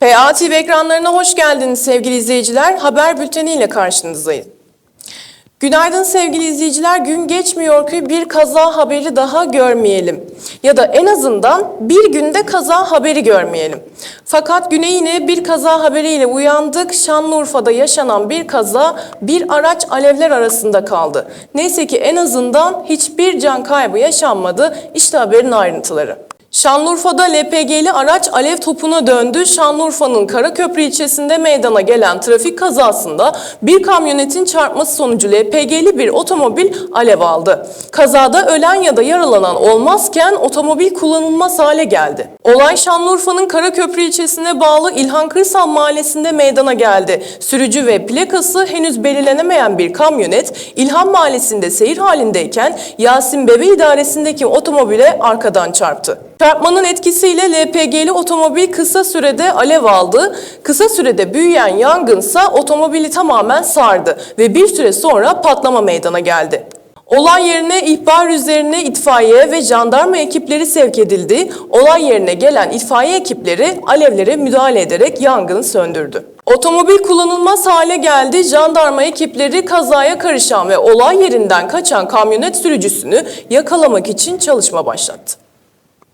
PA TV ekranlarına hoş geldiniz sevgili izleyiciler. Haber bülteni ile karşınızdayız. Günaydın sevgili izleyiciler. Gün geçmiyor ki bir kaza haberi daha görmeyelim. Ya da en azından bir günde kaza haberi görmeyelim. Fakat güne yine bir kaza haberiyle uyandık. Şanlıurfa'da yaşanan bir kaza bir araç alevler arasında kaldı. Neyse ki en azından hiçbir can kaybı yaşanmadı. İşte haberin ayrıntıları. Şanlıurfa'da LPG'li araç alev topuna döndü. Şanlıurfa'nın Karaköprü ilçesinde meydana gelen trafik kazasında bir kamyonetin çarpması sonucu LPG'li bir otomobil alev aldı. Kazada ölen ya da yaralanan olmazken otomobil kullanılmaz hale geldi. Olay Şanlıurfa'nın Karaköprü ilçesine bağlı İlhan Kırsal mahallesinde meydana geldi. Sürücü ve plakası henüz belirlenemeyen bir kamyonet İlhan mahallesinde seyir halindeyken Yasin Bebe idaresindeki otomobile arkadan çarptı. Çarpmanın etkisiyle LPG'li otomobil kısa sürede alev aldı. Kısa sürede büyüyen yangınsa otomobili tamamen sardı ve bir süre sonra patlama meydana geldi. Olay yerine ihbar üzerine itfaiye ve jandarma ekipleri sevk edildi. Olay yerine gelen itfaiye ekipleri alevlere müdahale ederek yangını söndürdü. Otomobil kullanılmaz hale geldi. Jandarma ekipleri kazaya karışan ve olay yerinden kaçan kamyonet sürücüsünü yakalamak için çalışma başlattı.